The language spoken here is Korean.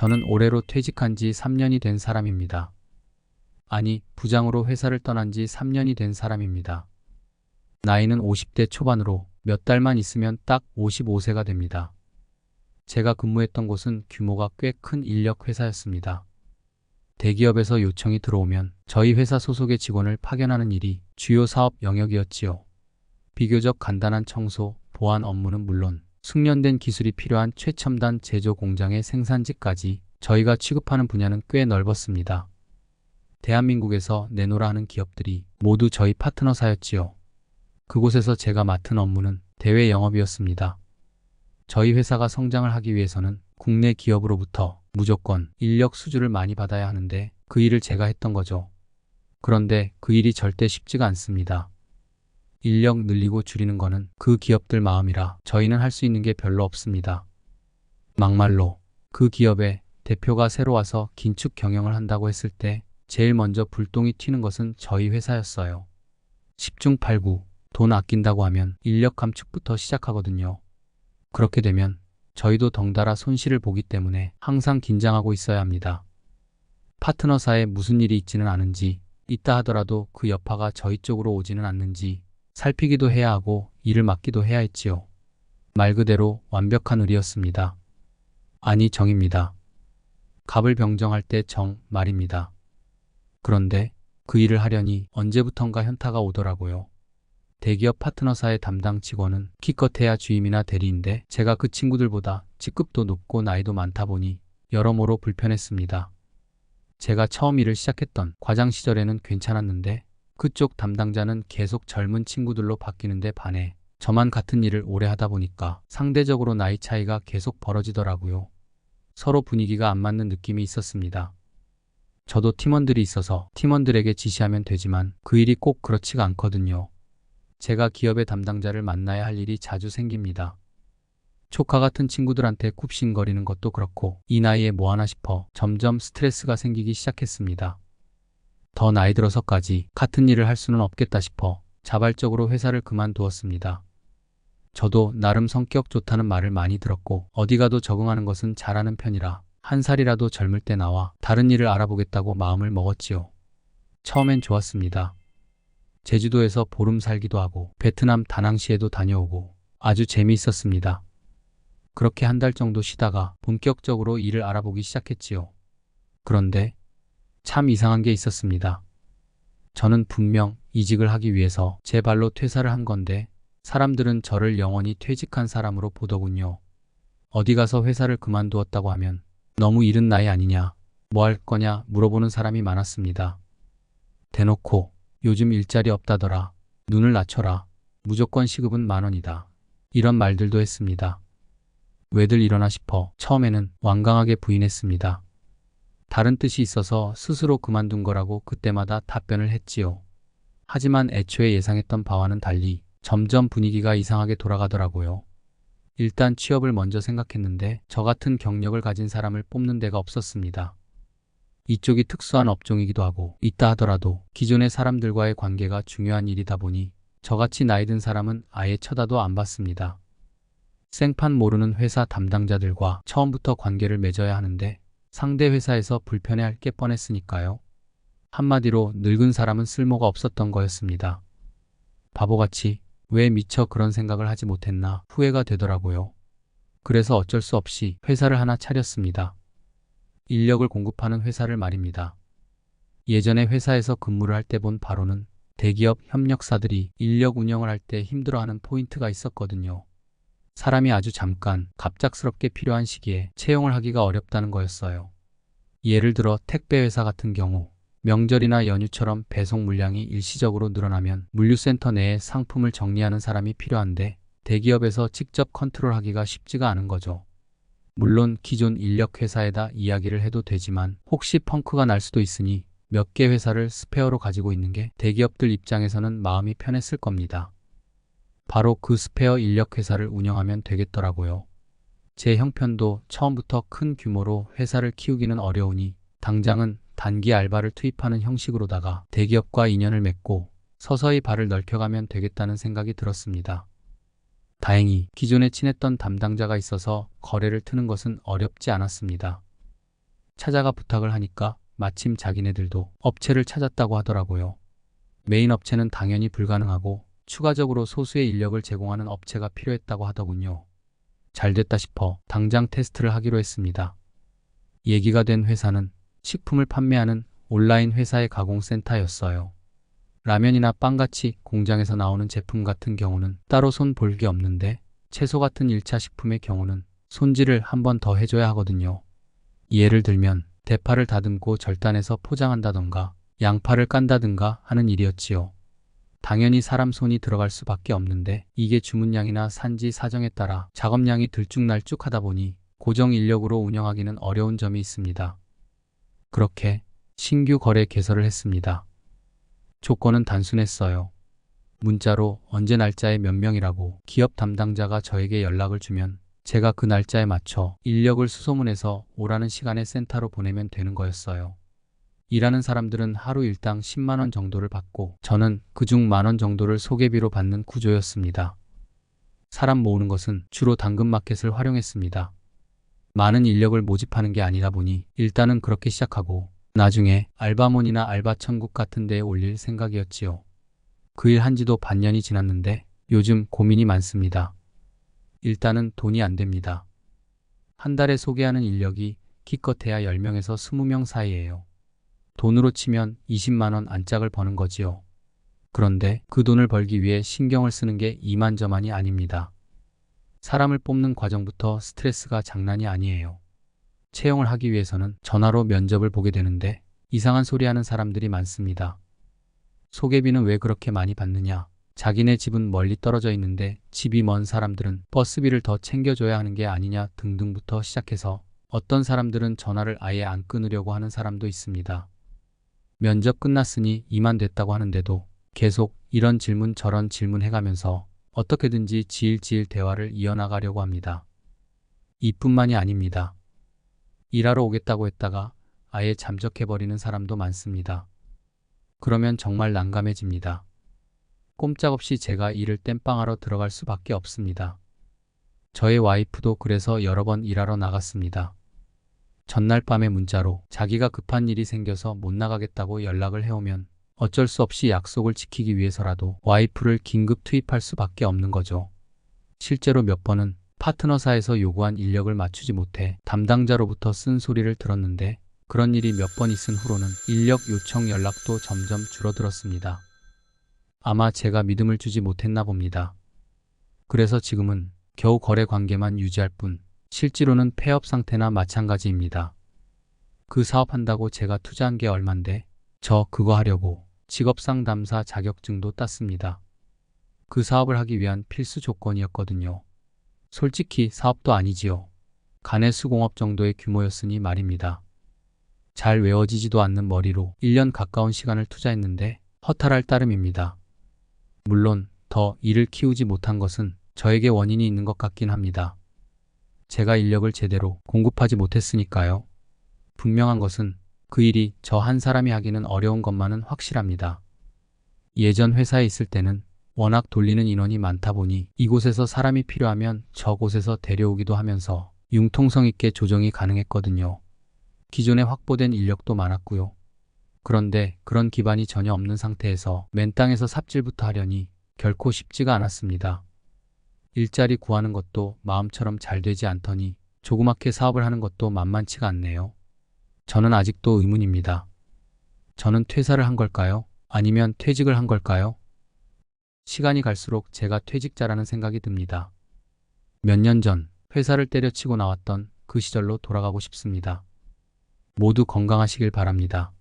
저는 올해로 퇴직한 지 3년이 된 사람입니다. 아니, 부장으로 회사를 떠난 지 3년이 된 사람입니다. 나이는 50대 초반으로 몇 달만 있으면 딱 55세가 됩니다. 제가 근무했던 곳은 규모가 꽤 큰 인력 회사였습니다. 대기업에서 요청이 들어오면 저희 회사 소속의 직원을 파견하는 일이 주요 사업 영역이었지요. 비교적 간단한 청소, 보안 업무는 물론 숙련된 기술이 필요한 최첨단 제조 공장의 생산지까지 저희가 취급하는 분야는 꽤 넓었습니다. 대한민국에서 내노라 하는 기업들이 모두 저희 파트너사였지요. 그곳에서 제가 맡은 업무는 대외 영업이었습니다. 저희 회사가 성장을 하기 위해서는 국내 기업으로부터 무조건 인력 수주를 많이 받아야 하는데 그 일을 제가 했던 거죠. 그런데 그 일이 절대 쉽지가 않습니다. 인력 늘리고 줄이는 거는 그 기업들 마음이라 저희는 할 수 있는 게 별로 없습니다. 막말로 그 기업의 대표가 새로 와서 긴축 경영을 한다고 했을 때 제일 먼저 불똥이 튀는 것은 저희 회사였어요. 10중 8구 돈 아낀다고 하면 인력 감축부터 시작하거든요. 그렇게 되면 저희도 덩달아 손실을 보기 때문에 항상 긴장하고 있어야 합니다. 파트너사에 무슨 일이 있지는 않은지 있다 하더라도 그 여파가 저희 쪽으로 오지는 않는지 살피기도 해야 하고 일을 맡기도 해야 했지요. 말 그대로 완벽한 의리였습니다. 아니 정입니다. 갑을 병정할 때 정 말입니다. 그런데 그 일을 하려니 언제부턴가 현타가 오더라고요. 대기업 파트너사의 담당 직원은 키껏해야 주임이나 대리인데 제가 그 친구들보다 직급도 높고 나이도 많다 보니 여러모로 불편했습니다. 제가 처음 일을 시작했던 과장 시절에는 괜찮았는데 그쪽 담당자는 계속 젊은 친구들로 바뀌는데 반해 저만 같은 일을 오래 하다 보니까 상대적으로 나이 차이가 계속 벌어지더라고요. 서로 분위기가 안 맞는 느낌이 있었습니다. 저도 팀원들이 있어서 팀원들에게 지시하면 되지만 그 일이 꼭 그렇지가 않거든요. 제가 기업의 담당자를 만나야 할 일이 자주 생깁니다. 조카 같은 친구들한테 굽신거리는 것도 그렇고 이 나이에 뭐하나 싶어 점점 스트레스가 생기기 시작했습니다. 더 나이 들어서까지 같은 일을 할 수는 없겠다 싶어 자발적으로 회사를 그만두었습니다. 저도 나름 성격 좋다는 말을 많이 들었고 어디 가도 적응하는 것은 잘하는 편이라 한 살이라도 젊을 때 나와 다른 일을 알아보겠다고 마음을 먹었지요. 처음엔 좋았습니다. 제주도에서 보름 살기도 하고 베트남 다낭시에도 다녀오고 아주 재미있었습니다. 그렇게 한 달 정도 쉬다가 본격적으로 일을 알아보기 시작했지요. 그런데 참 이상한 게 있었습니다. 저는 분명 이직을 하기 위해서 제 발로 퇴사를 한 건데 사람들은 저를 영원히 퇴직한 사람으로 보더군요. 어디 가서 회사를 그만두었다고 하면 너무 이른 나이 아니냐, 뭐 할 거냐 물어보는 사람이 많았습니다. 대놓고 요즘 일자리 없다더라, 눈을 낮춰라, 무조건 시급은 만 원이다. 이런 말들도 했습니다. 왜들 이러나 싶어 처음에는 완강하게 부인했습니다. 다른 뜻이 있어서 스스로 그만둔 거라고 그때마다 답변을 했지요. 하지만 애초에 예상했던 바와는 달리 점점 분위기가 이상하게 돌아가더라고요. 일단 취업을 먼저 생각했는데 저 같은 경력을 가진 사람을 뽑는 데가 없었습니다. 이쪽이 특수한 업종이기도 하고 있다 하더라도 기존의 사람들과의 관계가 중요한 일이다 보니 저같이 나이 든 사람은 아예 쳐다도 안 봤습니다. 생판 모르는 회사 담당자들과 처음부터 관계를 맺어야 하는데 상대 회사에서 불편해할 게 뻔했으니까요. 한마디로 늙은 사람은 쓸모가 없었던 거였습니다. 바보같이 왜 미처 그런 생각을 하지 못했나 후회가 되더라고요. 그래서 어쩔 수 없이 회사를 하나 차렸습니다. 인력을 공급하는 회사를 말입니다. 예전에 회사에서 근무를 할 때 본 바로는 대기업 협력사들이 인력 운영을 할 때 힘들어하는 포인트가 있었거든요. 사람이 아주 잠깐 갑작스럽게 필요한 시기에 채용을 하기가 어렵다는 거였어요. 예를 들어 택배 회사 같은 경우 명절이나 연휴처럼 배송 물량이 일시적으로 늘어나면 물류센터 내에 상품을 정리하는 사람이 필요한데 대기업에서 직접 컨트롤하기가 쉽지가 않은 거죠. 물론 기존 인력 회사에다 이야기를 해도 되지만 혹시 펑크가 날 수도 있으니 몇 개 회사를 스페어로 가지고 있는 게 대기업들 입장에서는 마음이 편했을 겁니다. 바로 그 스페어 인력 회사를 운영하면 되겠더라고요. 제 형편도 처음부터 큰 규모로 회사를 키우기는 어려우니 당장은 단기 알바를 투입하는 형식으로다가 대기업과 인연을 맺고 서서히 발을 넓혀가면 되겠다는 생각이 들었습니다. 다행히 기존에 친했던 담당자가 있어서 거래를 트는 것은 어렵지 않았습니다. 찾아가 부탁을 하니까 마침 자기네들도 업체를 찾았다고 하더라고요. 메인 업체는 당연히 불가능하고 추가적으로 소수의 인력을 제공하는 업체가 필요했다고 하더군요. 잘 됐다 싶어 당장 테스트를 하기로 했습니다. 얘기가 된 회사는 식품을 판매하는 온라인 회사의 가공센터였어요. 라면이나 빵같이 공장에서 나오는 제품 같은 경우는 따로 손 볼 게 없는데 채소 같은 1차 식품의 경우는 손질을 한 번 더 해줘야 하거든요. 예를 들면 대파를 다듬고 절단해서 포장한다던가 양파를 깐다든가 하는 일이었지요. 당연히 사람 손이 들어갈 수밖에 없는데 이게 주문량이나 산지 사정에 따라 작업량이 들쭉날쭉 하다 보니 고정 인력으로 운영하기는 어려운 점이 있습니다. 그렇게 신규 거래 개설을 했습니다. 조건은 단순했어요. 문자로 언제 날짜에 몇 명이라고 기업 담당자가 저에게 연락을 주면 제가 그 날짜에 맞춰 인력을 수소문해서 오라는 시간에 센터로 보내면 되는 거였어요. 일하는 사람들은 하루 일당 10만원 정도를 받고 저는 그중 만원 정도를 소개비로 받는 구조였습니다. 사람 모으는 것은 주로 당근마켓을 활용했습니다. 많은 인력을 모집하는 게 아니다 보니 일단은 그렇게 시작하고 나중에 알바몬이나 알바천국 같은 데에 올릴 생각이었지요. 그 일 한 지도 반년이 지났는데 요즘 고민이 많습니다. 일단은 돈이 안 됩니다. 한 달에 소개하는 인력이 기껏해야 10명에서 20명 사이예요. 돈으로 치면 20만원 안짝을 버는 거지요. 그런데 그 돈을 벌기 위해 신경을 쓰는 게 이만저만이 아닙니다. 사람을 뽑는 과정부터 스트레스가 장난이 아니에요. 채용을 하기 위해서는 전화로 면접을 보게 되는데 이상한 소리 하는 사람들이 많습니다. 소개비는 왜 그렇게 많이 받느냐? 자기네 집은 멀리 떨어져 있는데 집이 먼 사람들은 버스비를 더 챙겨줘야 하는 게 아니냐 등등부터 시작해서 어떤 사람들은 전화를 아예 안 끊으려고 하는 사람도 있습니다. 면접 끝났으니 이만 됐다고 하는데도 계속 이런 질문 저런 질문 해가면서 어떻게든지 지일지일 대화를 이어나가려고 합니다. 이뿐만이 아닙니다. 일하러 오겠다고 했다가 아예 잠적해버리는 사람도 많습니다. 그러면 정말 난감해집니다. 꼼짝없이 제가 일을 땜빵하러 들어갈 수밖에 없습니다. 저의 와이프도 그래서 여러 번 일하러 나갔습니다. 전날 밤에 문자로 자기가 급한 일이 생겨서 못 나가겠다고 연락을 해오면 어쩔 수 없이 약속을 지키기 위해서라도 와이프를 긴급 투입할 수밖에 없는 거죠. 실제로 몇 번은 파트너사에서 요구한 인력을 맞추지 못해 담당자로부터 쓴 소리를 들었는데 그런 일이 몇 번 있은 후로는 인력 요청 연락도 점점 줄어들었습니다. 아마 제가 믿음을 주지 못했나 봅니다. 그래서 지금은 겨우 거래 관계만 유지할 뿐 실제로는 폐업 상태나 마찬가지입니다. 그 사업한다고 제가 투자한 게 얼만데 저 그거 하려고 직업상담사 자격증도 땄습니다. 그 사업을 하기 위한 필수 조건이었거든요. 솔직히 사업도 아니지요. 간의 수공업 정도의 규모였으니 말입니다. 잘 외워지지도 않는 머리로 1년 가까운 시간을 투자했는데 허탈할 따름입니다. 물론 더 일을 키우지 못한 것은 저에게 원인이 있는 것 같긴 합니다. 제가 인력을 제대로 공급하지 못했으니까요. 분명한 것은 그 일이 저 한 사람이 하기는 어려운 것만은 확실합니다. 예전 회사에 있을 때는 워낙 돌리는 인원이 많다 보니 이곳에서 사람이 필요하면 저곳에서 데려오기도 하면서 융통성 있게 조정이 가능했거든요. 기존에 확보된 인력도 많았고요. 그런데 그런 기반이 전혀 없는 상태에서 맨 땅에서 삽질부터 하려니 결코 쉽지가 않았습니다. 일자리 구하는 것도 마음처럼 잘 되지 않더니 조그맣게 사업을 하는 것도 만만치가 않네요. 저는 아직도 의문입니다. 저는 퇴사를 한 걸까요? 아니면 퇴직을 한 걸까요? 시간이 갈수록 제가 퇴직자라는 생각이 듭니다. 몇 년 전 회사를 때려치고 나왔던 그 시절로 돌아가고 싶습니다. 모두 건강하시길 바랍니다.